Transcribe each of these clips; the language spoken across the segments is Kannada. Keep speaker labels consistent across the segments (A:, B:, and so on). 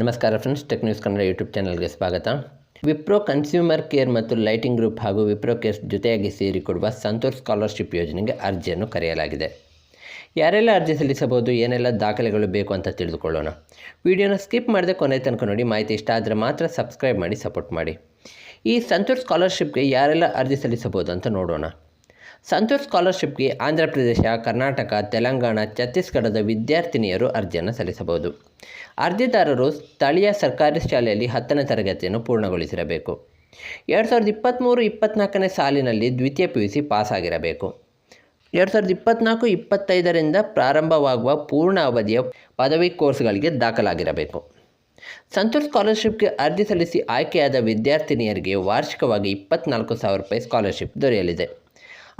A: ನಮಸ್ಕಾರ friends tech news Kannada YouTube ಚಾನಲ್ಗೆ ಸ್ವಾಗತ. ವಿಪ್ರೋ ಕನ್ಸ್ಯೂಮರ್ ಕೇರ್ ಮತ್ತು ಲೈಟಿಂಗ್ ಗ್ರೂಪ್ ಹಾಗೂ ವಿಪ್ರೋ ಕೇರ್ಸ್ ಜೊತೆಯಾಗಿ ಸೇರಿಕೊಡುವ ಸಂತೋಷ್ ಸ್ಕಾಲರ್ಶಿಪ್ ಯೋಜನೆಗೆ ಅರ್ಜಿಯನ್ನು ಕರೆಯಲಾಗಿದೆ. ಯಾರೆಲ್ಲ ಅರ್ಜಿ ಸಲ್ಲಿಸಬಹುದು, ಏನೆಲ್ಲ ದಾಖಲೆಗಳು ಬೇಕು ಅಂತ ತಿಳಿದುಕೊಳ್ಳೋಣ. ವಿಡಿಯೋನ ಸ್ಕಿಪ್ ಮಾಡದೆ ಕೊನೆ ತನಕ ನೋಡಿ, ಮಾಹಿತಿ ಇಷ್ಟ ಆದರೆ ಮಾತ್ರ ಸಬ್ಸ್ಕ್ರೈಬ್ ಮಾಡಿ ಸಪೋರ್ಟ್ ಮಾಡಿ. ಈ ಸಂತೋಷ್ ಸ್ಕಾಲರ್ಶಿಪ್ಗೆ ಯಾರೆಲ್ಲ ಅರ್ಜಿ ಸಲ್ಲಿಸಬಹುದು ಅಂತ ನೋಡೋಣ. ಸಂತೋಷ್ ಸ್ಕಾಲರ್ಶಿಪ್ಗೆ ಆಂಧ್ರ ಪ್ರದೇಶ, ಕರ್ನಾಟಕ, ತೆಲಂಗಾಣ, ಛತ್ತೀಸ್ಗಢದ ವಿದ್ಯಾರ್ಥಿನಿಯರು ಅರ್ಜಿಯನ್ನು ಸಲ್ಲಿಸಬಹುದು. ಅರ್ಜಿದಾರರು ಸ್ಥಳೀಯ ಸರ್ಕಾರಿ ಶಾಲೆಯಲ್ಲಿ ಹತ್ತನೇ ತರಗತಿಯನ್ನು ಪೂರ್ಣಗೊಳಿಸಿರಬೇಕು. ಎರಡು ಸಾವಿರದ ಇಪ್ಪತ್ತ್ಮೂರು ಇಪ್ಪತ್ತ್ನಾಲ್ಕನೇ ಸಾಲಿನಲ್ಲಿ ದ್ವಿತೀಯ ಪಿ ಯು ಸಿ ಪಾಸ್ ಆಗಿರಬೇಕು ಎರಡು ಸಾವಿರದ ಇಪ್ಪತ್ತ್ನಾಲ್ಕು ಇಪ್ಪತ್ತೈದರಿಂದ ಪ್ರಾರಂಭವಾಗುವ ಪೂರ್ಣ ಅವಧಿಯ ಪದವಿ ಕೋರ್ಸ್ಗಳಿಗೆ ದಾಖಲಾಗಿರಬೇಕು. ಸಂತೂರ್ ಸ್ಕಾಲರ್ಶಿಪ್ಗೆ ಅರ್ಜಿ ಸಲ್ಲಿಸಿ ಆಯ್ಕೆಯಾದ ವಿದ್ಯಾರ್ಥಿನಿಯರಿಗೆ ವಾರ್ಷಿಕವಾಗಿ ಇಪ್ಪತ್ನಾಲ್ಕು ಸಾವಿರ ರೂಪಾಯಿ ಸ್ಕಾಲರ್ಶಿಪ್ ದೊರೆಯಲಿದೆ.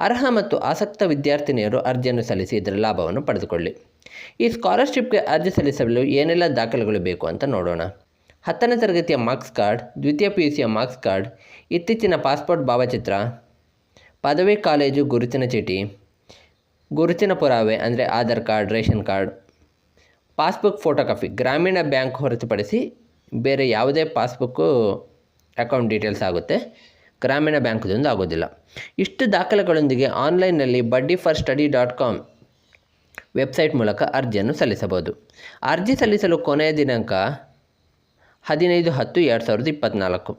A: ಅರ್ಹ ಮತ್ತು ಆಸಕ್ತ ವಿದ್ಯಾರ್ಥಿನಿಯರು ಅರ್ಜಿಯನ್ನು ಸಲ್ಲಿಸಿ ಇದರ ಲಾಭವನ್ನು ಪಡೆದುಕೊಳ್ಳಿ. ಈ ಸ್ಕಾಲರ್ಶಿಪ್ಗೆ ಅರ್ಜಿ ಸಲ್ಲಿಸಲು ಏನೆಲ್ಲ ದಾಖಲೆಗಳು ಬೇಕು ಅಂತ ನೋಡೋಣ. ಹತ್ತನೇ ತರಗತಿಯ ಮಾರ್ಕ್ಸ್ ಕಾರ್ಡ್, ದ್ವಿತೀಯ ಪಿ ಯು ಸಿಯ ಮಾರ್ಕ್ಸ್ ಕಾರ್ಡ್, ಇತ್ತೀಚಿನ ಪಾಸ್ಪೋರ್ಟ್ ಭಾವಚಿತ್ರ, ಪದವಿ ಕಾಲೇಜು ಗುರುತಿನ ಚೀಟಿ, ಗುರುತಿನ ಪುರಾವೆ ಅಂದರೆ Aadhaar card, ration card, passbook photocopy ಗ್ರಾಮೀಣ ಬ್ಯಾಂಕ್ ಹೊರತುಪಡಿಸಿ ಬೇರೆ ಯಾವುದೇ ಪಾಸ್ಬುಕ್ಕು ಅಕೌಂಟ್ ಡೀಟೇಲ್ಸ್ ಆಗುತ್ತೆ. ಗ್ರಾಮೀಣ ಬ್ಯಾಂಕ್ದೊಂದು ಆಗೋದಿಲ್ಲ. ಇಷ್ಟು ದಾಖಲೆಗಳೊಂದಿಗೆ ಆನ್ಲೈನ್ನಲ್ಲಿ buddy for study dot com website ಮೂಲಕ ಅರ್ಜಿಯನ್ನು ಸಲ್ಲಿಸಬಹುದು. ಅರ್ಜಿ ಸಲ್ಲಿಸಲು ಕೊನೆಯ ದಿನಾಂಕ ಹದಿನೈದು ಹತ್ತು ಎರಡು ಸಾವಿರದ ಇಪ್ಪತ್ತ್ನಾಲ್ಕು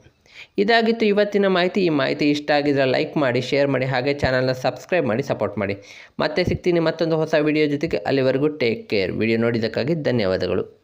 A: ಇದಾಗಿತ್ತು ಇವತ್ತಿನ ಮಾಹಿತಿ. ಈ ಮಾಹಿತಿ ಇಷ್ಟ ಆಗಿದ್ರೆ ಲೈಕ್ ಮಾಡಿ, ಶೇರ್ ಮಾಡಿ, ಹಾಗೆ ಚಾನಲ್ನ ಸಬ್ಸ್ಕ್ರೈಬ್ ಮಾಡಿ, ಸಪೋರ್ಟ್ ಮಾಡಿ. ಮತ್ತೆ ಸಿಗ್ತೀನಿ ಮತ್ತೊಂದು ಹೊಸ ವಿಡಿಯೋ ಜೊತೆಗೆ. ಅಲ್ಲಿವರೆಗೂ ಟೇಕ್ ಕೇರ್. ವಿಡಿಯೋ ನೋಡಿದ್ದಕ್ಕಾಗಿ ಧನ್ಯವಾದಗಳು.